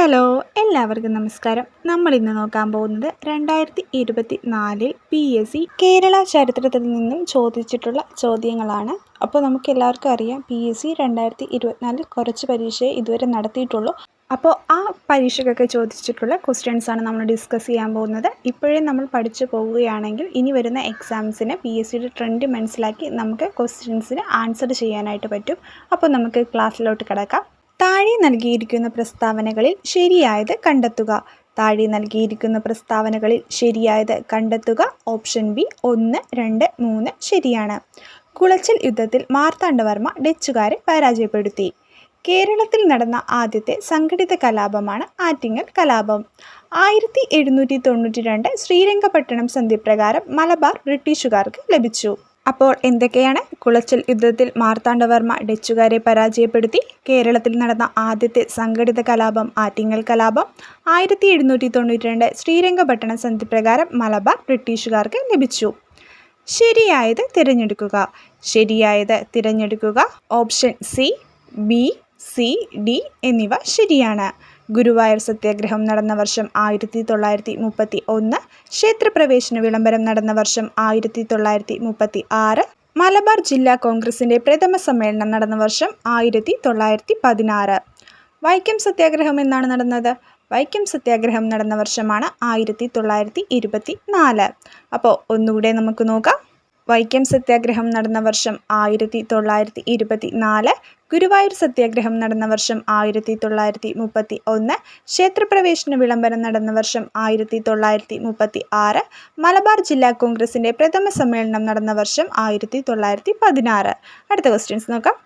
Hello എല്ലാവർക്കും നമസ്കാരം. നമ്മൾ ഇന്ന് നോക്കാൻ പോകുന്നത് രണ്ടായിരത്തി ഇരുപത്തി നാലിൽ പി എസ് സി കേരള ചരിത്രത്തിൽ നിന്നും ചോദിച്ചിട്ടുള്ള ചോദ്യങ്ങളാണ്. അപ്പോൾ നമുക്ക് എല്ലാവർക്കും അറിയാം പി എസ് സി രണ്ടായിരത്തി ഇരുപത്തിനാലിൽ കുറച്ച് പരീക്ഷയെ ഇതുവരെ നടത്തിയിട്ടുള്ളൂ. അപ്പോൾ ആ പരീക്ഷയ്ക്കൊക്കെ ചോദിച്ചിട്ടുള്ള ക്വസ്റ്റ്യൻസ് ആണ് നമ്മൾ ഡിസ്കസ് ചെയ്യാൻ പോകുന്നത്. ഇപ്പോഴേ നമ്മൾ പഠിച്ചു പോവുകയാണെങ്കിൽ ഇനി വരുന്ന എക്സാംസിന് പി എസ് സിയുടെ ട്രെൻഡ് മനസ്സിലാക്കി നമുക്ക് ക്വസ്റ്റ്യൻസിന് ആൻസർ ചെയ്യാനായിട്ട് പറ്റും. അപ്പോൾ നമുക്ക് ക്ലാസ്സിലോട്ട് കിടക്കാം. താഴെ നൽകിയിരിക്കുന്ന പ്രസ്താവനകളിൽ ശരിയായത് കണ്ടെത്തുക. താഴെ നൽകിയിരിക്കുന്ന പ്രസ്താവനകളിൽ ശരിയായത് കണ്ടെത്തുക. ഓപ്ഷൻ ബി ഒന്ന് രണ്ട് മൂന്ന് ശരിയാണ്. കുളച്ചൽ യുദ്ധത്തിൽ മാർത്താണ്ഡവർമ്മ ഡച്ചുകാരെ പരാജയപ്പെടുത്തി. കേരളത്തിൽ നടന്ന ആദ്യത്തെ സംഘടിത കലാപമാണ് ആറ്റിങ്ങൽ കലാപം. ആയിരത്തി എഴുന്നൂറ്റി തൊണ്ണൂറ്റി രണ്ട് ശ്രീരംഗപട്ടണം സന്ധിപ്രകാരം മലബാർ ബ്രിട്ടീഷുകാർക്ക് ലഭിച്ചു. അപ്പോൾ എന്തൊക്കെയാണ്? കുളച്ചൽ യുദ്ധത്തിൽ മാർത്താണ്ഡവർമ്മ ഡച്ചുകാരെ പരാജയപ്പെടുത്തി. കേരളത്തിൽ നടന്ന ആദ്യത്തെ സംഘടിത കലാപം ആറ്റിങ്ങൽ കലാപം. ആയിരത്തി എഴുന്നൂറ്റി തൊണ്ണൂറ്റി രണ്ട് ശ്രീരംഗപട്ടണ സന്ധി പ്രകാരം മലബാർ ബ്രിട്ടീഷുകാർക്ക് ലഭിച്ചു. ശരിയായത് തിരഞ്ഞെടുക്കുക. ശരിയായത് തിരഞ്ഞെടുക്കുക. Option C B C D എന്നിവ ശരിയാണ്. ഗുരുവായൂർ സത്യാഗ്രഹം നടന്ന വർഷം ആയിരത്തി തൊള്ളായിരത്തി മുപ്പത്തി ഒന്ന് ക്ഷേത്രപ്രവേശന വിളംബരം നടന്ന വർഷം ആയിരത്തി തൊള്ളായിരത്തി മുപ്പത്തി ആറ് മലബാർ ജില്ലാ കോൺഗ്രസിന്റെ പ്രഥമ സമ്മേളനം നടന്ന വർഷം ആയിരത്തി തൊള്ളായിരത്തി പതിനാറ് വൈക്കം സത്യാഗ്രഹം എന്നാണ് നടന്നത്? വൈക്കം സത്യാഗ്രഹം നടന്ന വർഷമാണ് ആയിരത്തി തൊള്ളായിരത്തി ഇരുപത്തി നാല് അപ്പോൾ ഒന്നുകൂടെ നമുക്ക് നോക്കാം. വൈക്കം സത്യാഗ്രഹം നടന്ന വർഷം ആയിരത്തി തൊള്ളായിരത്തി ഇരുപത്തി നാല് ഗുരുവായൂർ സത്യാഗ്രഹം നടന്ന വർഷം ആയിരത്തി തൊള്ളായിരത്തി മുപ്പത്തി ഒന്ന് ക്ഷേത്രപ്രവേശന വിളംബരം നടന്ന വർഷം ആയിരത്തി തൊള്ളായിരത്തി മുപ്പത്തി ആറ് മലബാർ ജില്ലാ കോൺഗ്രസിന്റെ പ്രഥമ സമ്മേളനം നടന്ന വർഷം ആയിരത്തി തൊള്ളായിരത്തി പതിനാറ് അടുത്ത ക്വസ്റ്റ്യൻസ് നോക്കാം.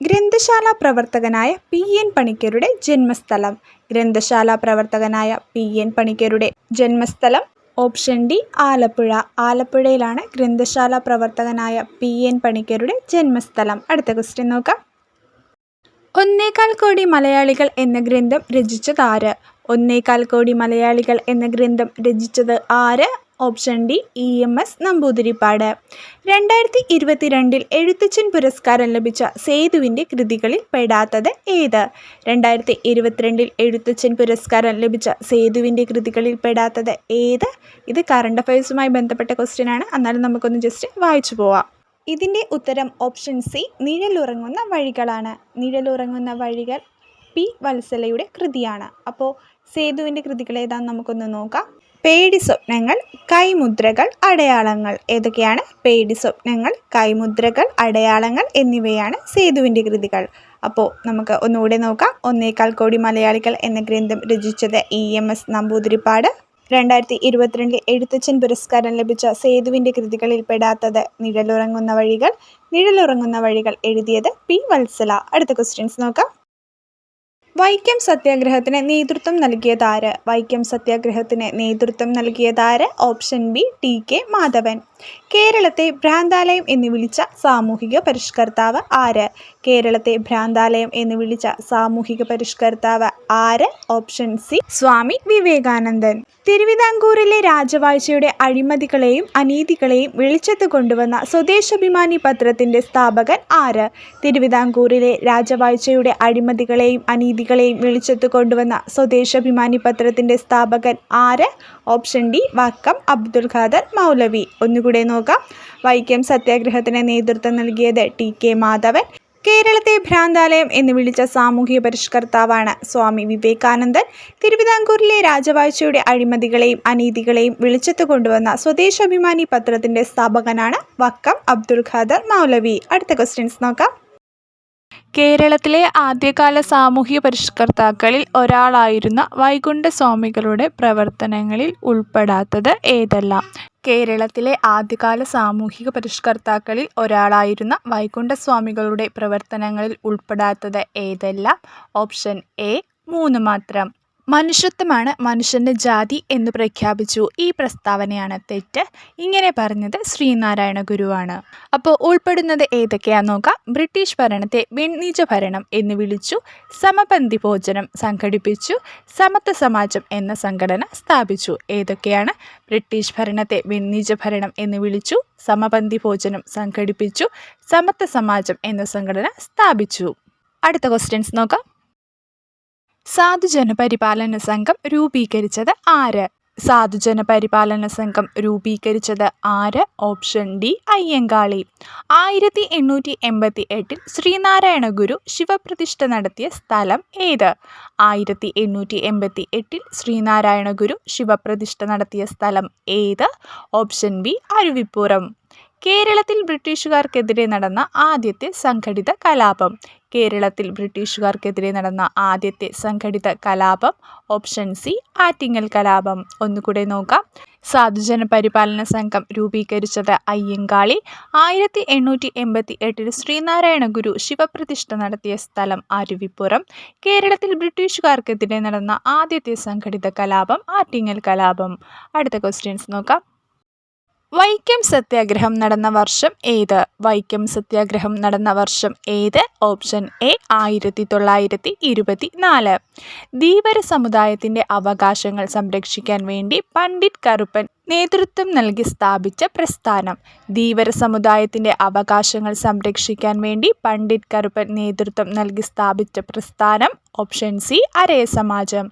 ഗ്രന്ഥശാല പ്രവർത്തകനായ പി എൻ പണിക്കരുടെ ജന്മസ്ഥലം. ഗ്രന്ഥശാല പ്രവർത്തകനായ പി എൻ പണിക്കരുടെ ജന്മസ്ഥലം ഓപ്ഷൻ ഡി ആലപ്പുഴ. ആലപ്പുഴയിലാണ് ഗ്രന്ഥശാല പ്രവർത്തകനായ പി എൻ പണിക്കരുടെ ജന്മസ്ഥലം. അടുത്ത ക്വസ്റ്റ്യൻ നോക്കാം. ഒന്നേകാൽ കോടി മലയാളികൾ എന്ന ഗ്രന്ഥം രചിച്ചത് ആര്? ഒന്നേകാൽ കോടി മലയാളികൾ എന്ന ഗ്രന്ഥം രചിച്ചത് ആര്? Option D E M S Namboodiripad. രണ്ടായിരത്തി ഇരുപത്തിരണ്ടിൽ എഴുത്തച്ഛൻ പുരസ്കാരം ലഭിച്ച സേതുവിന്റെ കൃതികളിൽ പെടാത്തത് ഏത്? രണ്ടായിരത്തി ഇരുപത്തിരണ്ടിൽ എഴുത്തച്ഛൻ പുരസ്കാരം ലഭിച്ച സേതുവിന്റെ കൃതികളിൽ പെടാത്തത് ഏത്? ഇത് കറണ്ട് അഫയേഴ്സുമായി ബന്ധപ്പെട്ട ക്വസ്റ്റ്യൻ ആണ്. എന്നാലും നമുക്കൊന്ന് ജസ്റ്റ് വായിച്ചു പോവാം. ഇതിന്റെ ഉത്തരം ഓപ്ഷൻ സി നിഴലുറങ്ങുന്ന വഴികളാണ്. നിഴലുറങ്ങുന്ന വഴികൾ പി വത്സലയുടെ കൃതിയാണ്. അപ്പോൾ സേതുവിന്റെ കൃതികൾ ഏതാണെന്ന് നമുക്കൊന്ന് നോക്കാം. പേടി സ്വപ്നങ്ങൾ കൈമുദ്രകൾ അടയാളങ്ങൾ. ഏതൊക്കെയാണ്? പേടി സ്വപ്നങ്ങൾ കൈമുദ്രകൾ അടയാളങ്ങൾ എന്നിവയാണ് സേതുവിന്റെ കൃതികൾ. അപ്പോൾ നമുക്ക് ഒന്നുകൂടെ നോക്കാം. ഒന്നേകാൽ കോടി മലയാളികൾ എന്ന ഗ്രന്ഥം രചിച്ചത് ഇ എം എസ് നമ്പൂതിരിപ്പാട്. രണ്ടായിരത്തി ഇരുപത്തിരണ്ടിൽ എഴുത്തച്ഛൻ പുരസ്കാരം ലഭിച്ച സേതുവിന്റെ കൃതികളിൽ പെടാത്തത് നിഴലുറങ്ങുന്ന വഴികൾ. നിഴലുറങ്ങുന്ന വഴികൾ എഴുതിയത് പി വത്സല. അടുത്ത ക്വസ്റ്റ്യൻസ് നോക്കാം. വൈക്കം സത്യാഗ്രഹത്തിന് നേതൃത്വം നൽകിയതാര്? വൈക്കം സത്യാഗ്രഹത്തിന് നേതൃത്വം നൽകിയതാര്? Option B T K Madhavan. കേരളത്തെ ഭ്രാന്താലയം എന്ന് വിളിച്ച സാമൂഹിക പരിഷ്കർത്താവ് ആര്? കേരളത്തെ ഭ്രാന്താലയം എന്ന് വിളിച്ച സാമൂഹിക പരിഷ്കർത്താവ് ആര്? Option C Swami Vivekanandan. തിരുവിതാംകൂറിലെ രാജവാഴ്ചയുടെ അഴിമതികളെയും അനീതികളെയും വെളിച്ചത്ത് കൊണ്ടുവന്ന സ്വദേശാഭിമാനി പത്രത്തിന്റെ സ്ഥാപകൻ ആര്? തിരുവിതാംകൂറിലെ രാജവാഴ്ചയുടെ അഴിമതികളെയും അനീതികളെയും വെളിച്ചത്ത് കൊണ്ടുവന്ന സ്വദേശാഭിമാനി പത്രത്തിന്റെ സ്ഥാപകൻ ആര്? Option D Vakkom Abdul Khader Moulavi. ഒന്നുകൂടെ നോക്കാം. വൈക്കം സത്യാഗ്രഹത്തിന് നേതൃത്വം നൽകിയത് ടി കെ മാധവൻ. കേരളത്തെ ഭ്രാന്താലയം എന്ന് വിളിച്ച സാമൂഹിക പരിഷ്കർത്താവാണ് സ്വാമി വിവേകാനന്ദൻ. തിരുവിതാംകൂറിലെ രാജവാഴ്ചയുടെ അഴിമതികളെയും അനീതികളെയും വെളിച്ചത്ത് കൊണ്ടുവന്ന സ്വദേശാഭിമാനി പത്രത്തിന്റെ സ്ഥാപകനാണ് വക്കം അബ്ദുൽ ഖാദർ മൗലവി. അടുത്ത ക്വസ്റ്റ്യൻസ് നോക്കാം. കേരളത്തിലെ ആദ്യകാല സാമൂഹിക പരിഷ്കർത്താക്കളിൽ ഒരാളായിരുന്ന വൈകുണ്ഠസ്വാമികളുടെ പ്രവർത്തനങ്ങളിൽ ഉൾപ്പെടാത്തത് ഏതെല്ലാം? കേരളത്തിലെ ആദ്യകാല സാമൂഹിക പരിഷ്കർത്താക്കളിൽ ഒരാളായിരുന്ന വൈകുണ്ഠസ്വാമികളുടെ പ്രവർത്തനങ്ങളിൽ ഉൾപ്പെടാത്തത് ഏതെല്ലാം? ഓപ്ഷൻ എ മൂന്ന് മാത്രം. മനുഷ്യത്വമാണ് മനുഷ്യന്റെ ജാതി എന്ന് പ്രഖ്യാപിച്ചു. ഈ പ്രസ്താവനയാണ് തെറ്റ്. ഇങ്ങനെ പറഞ്ഞത് ശ്രീനാരായണ ഗുരുവാണ്. അപ്പോൾ ഉൾപ്പെടുന്നത് ഏതൊക്കെയാണെന്ന് നോക്കാം. ബ്രിട്ടീഷ് ഭരണത്തെ വെണ്ണീജ ഭരണം എന്ന് വിളിച്ചു. സമപന്തി ഭോജനം സംഘടിപ്പിച്ചു. സമത്വ സമാജം എന്ന സംഘടന സ്ഥാപിച്ചു. ഏതൊക്കെയാണ്? ബ്രിട്ടീഷ് ഭരണത്തെ വെണ്ണീജ ഭരണം എന്ന് വിളിച്ചു. സമപന്തി ഭോജനം സംഘടിപ്പിച്ചു. സമത്വ സമാജം എന്ന സംഘടന സ്ഥാപിച്ചു. അടുത്ത ക്വസ്റ്റ്യൻസ് നോക്കാം. സാധുജന പരിപാലന സംഘം രൂപീകരിച്ചത് ആര്? സാധുജന പരിപാലന സംഘം രൂപീകരിച്ചത് ആര്? Option D Ayyankali. ആയിരത്തി എണ്ണൂറ്റി എൺപത്തി എട്ടിൽ ശ്രീനാരായണ ഗുരു ശിവപ്രതിഷ്ഠ നടത്തിയ സ്ഥലം ഏത്? ആയിരത്തി എണ്ണൂറ്റി എൺപത്തി എട്ടിൽ ശ്രീനാരായണ ഗുരു ശിവപ്രതിഷ്ഠ നടത്തിയ സ്ഥലം ഏത്? Option B Aruvippuram. കേരളത്തിൽ ബ്രിട്ടീഷുകാർക്കെതിരെ നടന്ന ആദ്യത്തെ സംഘടിത കലാപം. കേരളത്തിൽ ബ്രിട്ടീഷുകാർക്കെതിരെ നടന്ന ആദ്യത്തെ സംഘടിത കലാപം ഓപ്ഷൻ സി ആറ്റിങ്ങൽ കലാപം. ഒന്നുകൂടെ നോക്കാം. സാധുജന പരിപാലന സംഘം രൂപീകരിച്ചത് അയ്യങ്കാളി. ആയിരത്തി എണ്ണൂറ്റി എൺപത്തി എട്ടിൽ ശ്രീനാരായണ ഗുരു ശിവപ്രതിഷ്ഠ നടത്തിയ സ്ഥലം അരുവിപ്പുറം. കേരളത്തിൽ ബ്രിട്ടീഷുകാർക്കെതിരെ നടന്ന ആദ്യത്തെ സംഘടിത കലാപം ആറ്റിങ്ങൽ കലാപം. അടുത്ത ക്വസ്റ്റ്യൻസ് നോക്കാം. വൈക്കം സത്യാഗ്രഹം നടന്ന വർഷം ഏത്? വൈക്കം സത്യാഗ്രഹം നടന്ന വർഷം ഏത്? ഓപ്ഷൻ എ ആയിരത്തി തൊള്ളായിരത്തി ഇരുപത്തി നാല് ധീവര സമുദായത്തിന്റെ അവകാശങ്ങൾ സംരക്ഷിക്കാൻ വേണ്ടി പണ്ഡിറ്റ് കറുപ്പൻ നേതൃത്വം നൽകി സ്ഥാപിച്ച പ്രസ്ഥാനം. ധീവര സമുദായത്തിന്റെ അവകാശങ്ങൾ സംരക്ഷിക്കാൻ വേണ്ടി പണ്ഡിറ്റ് കറുപ്പൻ നേതൃത്വം നൽകി സ്ഥാപിച്ച പ്രസ്ഥാനം ഓപ്ഷൻ സി അരയ സമാജം.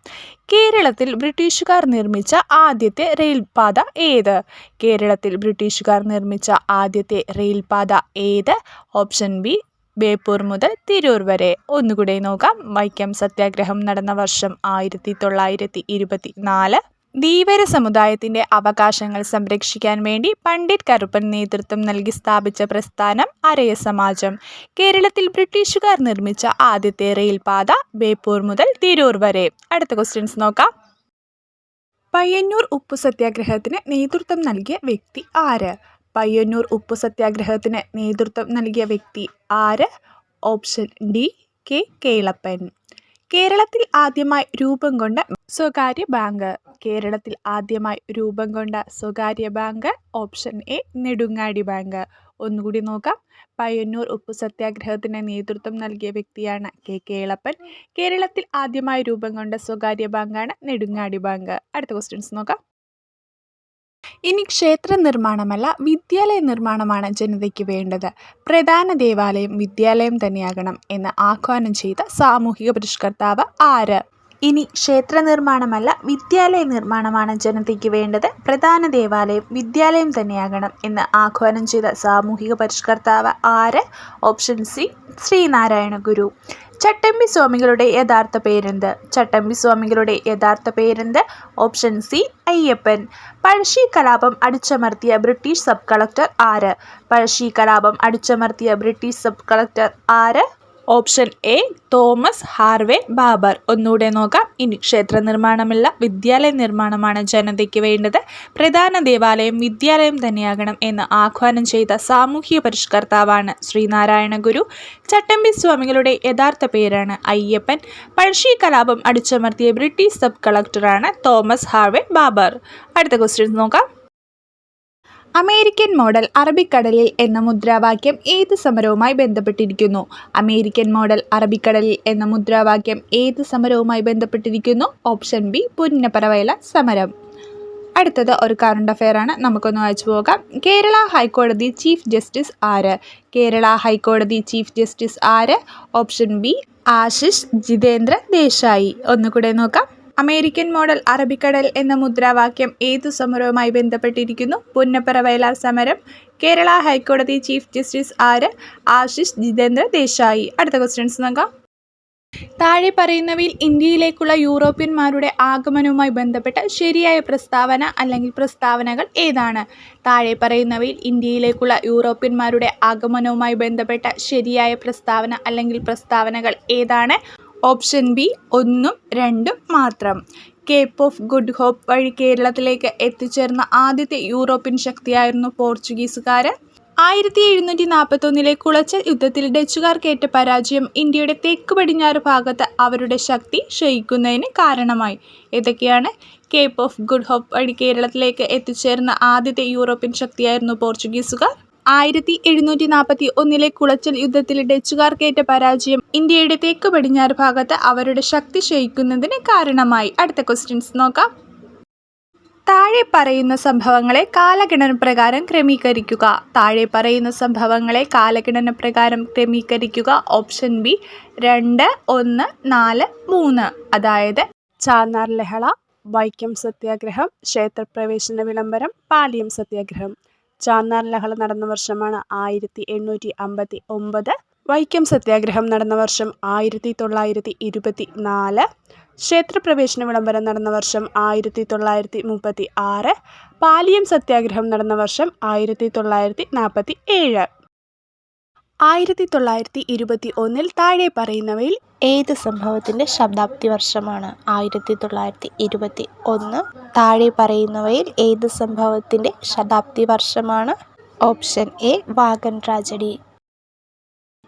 കേരളത്തിൽ ബ്രിട്ടീഷുകാർ നിർമ്മിച്ച ആദ്യത്തെ റെയിൽപാത ഏത്? കേരളത്തിൽ ബ്രിട്ടീഷുകാർ നിർമ്മിച്ച ആദ്യത്തെ റെയിൽപാത ഏത്? ഓപ്ഷൻ ബി ബേപ്പൂർ മുതൽ തിരൂർ വരെ. ഒന്നുകൂടെ നോക്കാം. വൈക്കം സത്യാഗ്രഹം നടന്ന വർഷം ആയിരത്തി തൊള്ളായിരത്തി ഇരുപത്തി നാല് ധീവര സമുദായത്തിന്റെ അവകാശങ്ങൾ സംരക്ഷിക്കാൻ വേണ്ടി പണ്ഡിറ്റ് കറുപ്പൻ നേതൃത്വം നൽകി സ്ഥാപിച്ച പ്രസ്ഥാനം അരയ സമാജം. കേരളത്തിൽ ബ്രിട്ടീഷുകാർ നിർമ്മിച്ച ആദ്യത്തെ റെയിൽപാത ബേപ്പൂർ മുതൽ തിരൂർ വരെ. അടുത്ത ക്വസ്റ്റ്യൻസ് നോക്കാം. പയ്യന്നൂർ ഉപ്പു സത്യാഗ്രഹത്തിന് നേതൃത്വം നൽകിയ വ്യക്തി ആര്? പയ്യന്നൂർ ഉപ്പു സത്യാഗ്രഹത്തിന് നേതൃത്വം നൽകിയ വ്യക്തി ആര്? Option D K Kelappan. കേരളത്തിൽ ആദ്യമായി രൂപം കൊണ്ട സ്വകാര്യ ബാങ്ക്. കേരളത്തിൽ ആദ്യമായി രൂപം കൊണ്ട സ്വകാര്യ bank option A Nedungadi bank. ഒന്നുകൂടി നോക്കാം. പയ്യന്നൂർ ഉപ്പു സത്യാഗ്രഹത്തിന് നേതൃത്വം നൽകിയ വ്യക്തിയാണ് കെ കേളപ്പൻ കേരളത്തിൽ ആദ്യമായി രൂപം കൊണ്ട സ്വകാര്യ ബാങ്കാണ് നെടുങ്ങാടി ബാങ്ക്. അടുത്ത ക്വസ്റ്റ്യൻസ് നോക്കാം. ഇനി ക്ഷേത്ര നിർമ്മാണമല്ല വിദ്യാലയ നിർമ്മാണമാണ് ജനതയ്ക്ക് വേണ്ടത്. പ്രധാന ദേവാലയം വിദ്യാലയം തന്നെയാകണം എന്ന് ആഹ്വാനം ചെയ്ത സാമൂഹിക പരിഷ്കർത്താവ് ആര്? ഇനി ക്ഷേത്ര നിർമ്മാണമല്ല വിദ്യാലയ നിർമ്മാണമാണ് ജനതയ്ക്ക് വേണ്ടത്. പ്രധാന ദേവാലയം വിദ്യാലയം തന്നെയാകണം എന്ന് ആഹ്വാനം ചെയ്ത സാമൂഹിക പരിഷ്കർത്താവ് ആര്? ഓപ്ഷൻ സി ശ്രീനാരായണ ഗുരു ചട്ടമ്പി സ്വാമികളുടെ യഥാർത്ഥ പേരെന്ത്? ചട്ടമ്പി സ്വാമികളുടെ യഥാർത്ഥ പേരെന്ത്? Option C Ayyappan. പഴശ്ശി കലാപം അടിച്ചമർത്തിയ ബ്രിട്ടീഷ് സബ് കളക്ടർ ആര്? പഴശ്ശി കലാപം അടിച്ചമർത്തിയ ബ്രിട്ടീഷ് സബ് കളക്ടർ ആര്? Option A Thomas Harvey Baber. ഒന്നുകൂടെ നോക്കാം. ഇനി ക്ഷേത്ര നിർമ്മാണമല്ല വിദ്യാലയ നിർമ്മാണമാണ് ജനതയ്ക്ക് വേണ്ടത്. പ്രധാന ദേവാലയം വിദ്യാലയം തന്നെയാകണം എന്ന് ആഹ്വാനം ചെയ്ത സാമൂഹിക പരിഷ്കർത്താവാണ് ശ്രീനാരായണ ഗുരു. ചട്ടമ്പി സ്വാമികളുടെ യഥാർത്ഥ പേരാണ് അയ്യപ്പൻ. പഴശ്ശി കലാപം അടിച്ചമർത്തിയ ബ്രിട്ടീഷ് സബ് കളക്ടറാണ് തോമസ് ഹാർവേ ബാബർ. അടുത്ത ക്വസ്റ്റ്യൻ നോക്കാം. അമേരിക്കൻ മോഡൽ അറബിക്കടലിൽ എന്ന മുദ്രാവാക്യം ഏത് സമരവുമായി ബന്ധപ്പെട്ടിരിക്കുന്നു? അമേരിക്കൻ മോഡൽ അറബിക്കടലിൽ എന്ന മുദ്രാവാക്യം ഏത് സമരവുമായി ബന്ധപ്പെട്ടിരിക്കുന്നു? ഓപ്ഷൻ ബി പുന്നപ്പറവയല സമരം. അടുത്തത് ഒരു കറണ്ട് അഫെയറാണ് നമുക്കൊന്ന് വായിച്ചു പോകാം. കേരള ഹൈക്കോടതി ചീഫ് ജസ്റ്റിസ് ആര്? കേരള ഹൈക്കോടതി ചീഫ് ജസ്റ്റിസ് ആര്? Option B Ashish Jitendra Desai. ഒന്നുകൂടെ നോക്കാം. അമേരിക്കൻ മോഡൽ അറബിക്കടൽ എന്ന മുദ്രാവാക്യം ഏതു സമരവുമായി ബന്ധപ്പെട്ടിരിക്കുന്നു? പുന്നപ്പറ വയലാർ സമരം കേരള ഹൈക്കോടതി ചീഫ് ജസ്റ്റിസ് ആര്? ആശിഷ് ജിതേന്ദ്ര ദേശായി. അടുത്ത ക്വസ്റ്റ്യൻസ് നോക്കാം. താഴെ പറയുന്നവയിൽ ഇന്ത്യയിലേക്കുള്ള യൂറോപ്യന്മാരുടെ ആഗമനവുമായി ബന്ധപ്പെട്ട ശരിയായ പ്രസ്താവന അല്ലെങ്കിൽ പ്രസ്താവനകൾ ഏതാണ്? താഴെ പറയുന്നവയിൽ ഇന്ത്യയിലേക്കുള്ള യൂറോപ്യന്മാരുടെ ആഗമനവുമായി ബന്ധപ്പെട്ട ശരിയായ പ്രസ്താവന അല്ലെങ്കിൽ പ്രസ്താവനകൾ ഏതാണ്? ഓപ്ഷൻ ബി ഒന്നും രണ്ടും മാത്രം. കേപ്പ് ഓഫ് ഗുഡ് ഹോപ്പ് വഴി കേരളത്തിലേക്ക് എത്തിച്ചേർന്ന ആദ്യത്തെ യൂറോപ്യൻ ശക്തിയായിരുന്നു പോർച്ചുഗീസുകാർ ആയിരത്തി എഴുന്നൂറ്റി നാൽപ്പത്തൊന്നിലെ കുളച്ചൽ യുദ്ധത്തിൽ ഡച്ചുകാർക്കേറ്റ പരാജയം ഇന്ത്യയുടെ തെക്ക് പടിഞ്ഞാറ് ഭാഗത്ത് അവരുടെ ശക്തി ക്ഷയിക്കുന്നതിന് കാരണമായി. ഇതൊക്കെയാണ് കേപ്പ് ഓഫ് ഗുഡ് ഹോപ്പ് വഴി കേരളത്തിലേക്ക് എത്തിച്ചേർന്ന ആദ്യത്തെ യൂറോപ്യൻ ശക്തിയായിരുന്നു പോർച്ചുഗീസുകാർ. ആയിരത്തി എഴുന്നൂറ്റി നാൽപ്പത്തി ഒന്നിലെ കുളച്ചൽ യുദ്ധത്തിൽ ഡച്ചുകാർക്കേറ്റ പരാജയം ഇന്ത്യയുടെ തെക്ക് പടിഞ്ഞാറ് ഭാഗത്ത് അവരുടെ ശക്തി ക്ഷയിക്കുന്നതിന് കാരണമായി. അടുത്ത ക്വസ്റ്റ്യൻസ് നോക്കാം. താഴെ പറയുന്ന സംഭവങ്ങളെ കാലഗണന പ്രകാരം ക്രമീകരിക്കുക. താഴെ പറയുന്ന സംഭവങ്ങളെ കാലഗണന പ്രകാരം ക്രമീകരിക്കുക. ഓപ്ഷൻ ബി രണ്ട് ഒന്ന് നാല് മൂന്ന്. അതായത് ചാർനാർ ലഹള വൈക്കം സത്യാഗ്രഹം ക്ഷേത്രപ്രവേശന വിളംബരം പാലിയം സത്യാഗ്രഹം. ചാന്നാർ ലഹള നടന്ന വർഷമാണ് ആയിരത്തി എണ്ണൂറ്റി അമ്പത്തി ഒമ്പത് വൈക്കം സത്യാഗ്രഹം നടന്ന വർഷം ആയിരത്തി തൊള്ളായിരത്തി ഇരുപത്തി നാല് ക്ഷേത്രപ്രവേശന വിളംബരം നടന്ന വർഷം ആയിരത്തി തൊള്ളായിരത്തി മുപ്പത്തി ആറ് പാലിയം സത്യാഗ്രഹം നടന്ന വർഷം ആയിരത്തി തൊള്ളായിരത്തി നാൽപ്പത്തി ഏഴ് ആയിരത്തി തൊള്ളായിരത്തി ഇരുപത്തി ഒന്നിൽ താഴെ പറയുന്നവയിൽ ഏത് സംഭവത്തിന്റെ ശതാബ്ദി വർഷമാണ് ആയിരത്തി തൊള്ളായിരത്തി ഇരുപത്തി ഒന്ന് താഴെ പറയുന്നവയിൽ ഏത് സംഭവത്തിന്റെ ശതാബ്ദി വർഷമാണ് ഓപ്ഷൻ എ വാഗൻ ട്രാജഡി.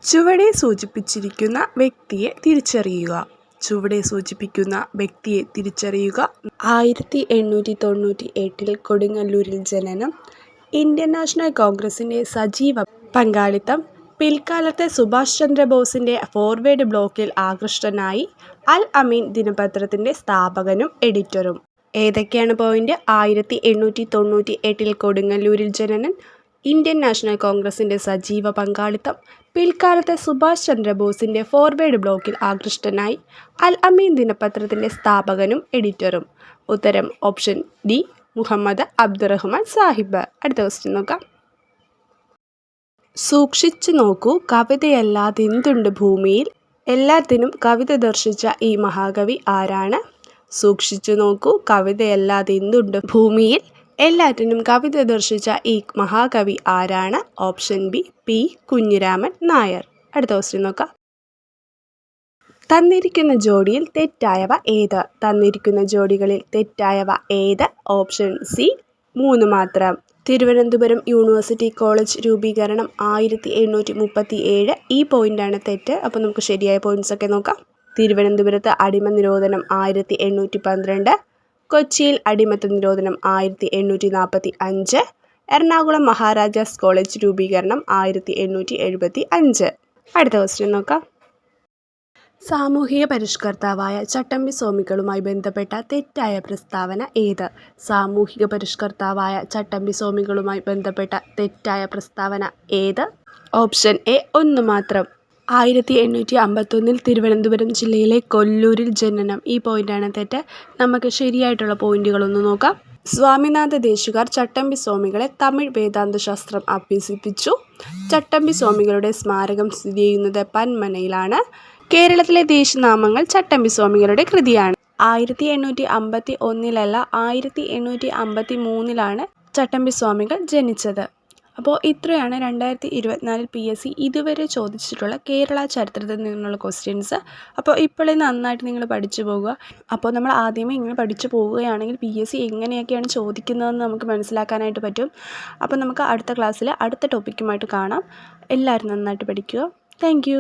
ചുവടെ സൂചിപ്പിച്ചിരിക്കുന്ന വ്യക്തിയെ തിരിച്ചറിയുക. ചുവടെ സൂചിപ്പിക്കുന്ന വ്യക്തിയെ തിരിച്ചറിയുക. ആയിരത്തി എണ്ണൂറ്റി തൊണ്ണൂറ്റി എട്ടിൽ കൊടുങ്ങല്ലൂരിൽ ജനനം ഇന്ത്യൻ നാഷണൽ കോൺഗ്രസിന്റെ സജീവ പങ്കാളിത്തം പിൽക്കാലത്തെ സുഭാഷ് ചന്ദ്രബോസിന്റെ ഫോർവേഡ് ബ്ലോക്കിൽ ആകൃഷ്ടനായി അൽ അമീൻ ദിനപത്രത്തിന്റെ സ്ഥാപകനും എഡിറ്ററും ഏതൊക്കെയാണ് പോയിന്റ് ആയിരത്തി എണ്ണൂറ്റി തൊണ്ണൂറ്റി എട്ടിൽ കൊടുങ്ങല്ലൂരിൽ ജനനൻ ഇന്ത്യൻ നാഷണൽ കോൺഗ്രസിന്റെ സജീവ പങ്കാളിത്തം പിൽക്കാലത്തെ സുഭാഷ് ചന്ദ്രബോസിന്റെ ഫോർവേഡ് ബ്ലോക്കിൽ ആകൃഷ്ടനായി അൽ അമീൻ ദിനപത്രത്തിന്റെ സ്ഥാപകനും എഡിറ്ററും ഉത്തരം ഓപ്ഷൻ ഡി മുഹമ്മദ് അബ്ദുറഹ്മാൻ സാഹിബ്. അടുത്ത ക്വസ്റ്റ്യൻ നോക്കാം. സൂക്ഷിച്ചു നോക്കൂ കവിതയല്ലാതെ എന്തുണ്ട് ഭൂമിയിൽ? എല്ലാത്തിനും കവിത ദർശിച്ച ഈ മഹാകവി ആരാണ്? സൂക്ഷിച്ചു നോക്കൂ കവിതയല്ലാതെ എന്തുണ്ട് ഭൂമിയിൽ? എല്ലാറ്റിനും കവിത ദർശിച്ച ഈ മഹാകവി ആരാണ്? Option B P Kunhiraman Nair. അടുത്ത ക്വസ്റ്റ്യൻ നോക്കാം. തന്നിരിക്കുന്ന ജോഡിയിൽ തെറ്റായവ ഏത്? തന്നിരിക്കുന്ന ജോഡികളിൽ തെറ്റായവ ഏത്? ഓപ്ഷൻ സി മൂന്ന് മാത്രം. തിരുവനന്തപുരം യൂണിവേഴ്സിറ്റി കോളേജ് രൂപീകരണം ആയിരത്തി എണ്ണൂറ്റി മുപ്പത്തി ഏഴ് ഈ പോയിന്റാണ് തെറ്റ്. അപ്പോൾ നമുക്ക് ശരിയായ പോയിന്റ്സ് ഒക്കെ നോക്കാം. തിരുവനന്തപുരത്ത് അടിമ നിരോധനം ആയിരത്തി എണ്ണൂറ്റി പന്ത്രണ്ട് കൊച്ചിയിൽ അടിമത്ത നിരോധനം ആയിരത്തി എണ്ണൂറ്റി നാൽപ്പത്തി അഞ്ച് എറണാകുളം മഹാരാജാസ് കോളേജ് രൂപീകരണം ആയിരത്തി എണ്ണൂറ്റി എഴുപത്തി അഞ്ച് അടുത്ത ക്വസ്റ്റ്യൻ നോക്കാം. സാമൂഹിക പരിഷ്കർത്താവായ ചട്ടമ്പി സ്വാമികളുമായി ബന്ധപ്പെട്ട തെറ്റായ പ്രസ്താവന ഏത്? സാമൂഹിക പരിഷ്കർത്താവായ ചട്ടമ്പി സ്വാമികളുമായി ബന്ധപ്പെട്ട തെറ്റായ പ്രസ്താവന ഏത്? ഓപ്ഷൻ എ ഒന്ന് മാത്രം. ആയിരത്തി എണ്ണൂറ്റി അമ്പത്തൊന്നിൽ തിരുവനന്തപുരം ജില്ലയിലെ കൊല്ലൂരിൽ ജനനം. ഈ പോയിന്റാണ് തെറ്റ്. നമുക്ക് ശരിയായിട്ടുള്ള പോയിന്റുകളൊന്ന് നോക്കാം. സ്വാമിനാഥ ദേശുകാർ ചട്ടമ്പി സ്വാമികളെ തമിഴ് വേദാന്ത ശാസ്ത്രം അഭ്യസിപ്പിച്ചു. ചട്ടമ്പി സ്വാമികളുടെ സ്മാരകം സ്ഥിതി ചെയ്യുന്നത് പന്മനയിലാണ്. കേരളത്തിലെ ദേശനാമങ്ങൾ ചട്ടമ്പി സ്വാമികളുടെ കൃതിയാണ്. ആയിരത്തി എണ്ണൂറ്റി അമ്പത്തി ഒന്നിലല്ല ആയിരത്തി എണ്ണൂറ്റി അമ്പത്തി മൂന്നിലാണ് ചട്ടമ്പി സ്വാമികൾ ജനിച്ചത്. അപ്പോൾ ഇത്രയാണ് രണ്ടായിരത്തി ഇരുപത്തിനാലിൽ പി എസ് സി ഇതുവരെ ചോദിച്ചിട്ടുള്ള കേരള ചരിത്രത്തിൽ നിന്നുള്ള ക്വസ്റ്റ്യൻസ് അപ്പോൾ ഇപ്പോഴേ നന്നായിട്ട് നിങ്ങൾ പഠിച്ചു പോകുക അപ്പോൾ നമ്മൾ ആദ്യമേ ഇങ്ങനെ പഠിച്ചു പോവുകയാണെങ്കിൽ പി എസ് സി എങ്ങനെയൊക്കെയാണ് ചോദിക്കുന്നതെന്ന് നമുക്ക് മനസ്സിലാക്കാനായിട്ട് പറ്റും. അപ്പോൾ നമുക്ക് അടുത്ത ക്ലാസ്സിൽ അടുത്ത ടോപ്പിക്കുമായിട്ട് കാണാം. എല്ലാവരും നന്നായിട്ട് പഠിക്കുക. താങ്ക്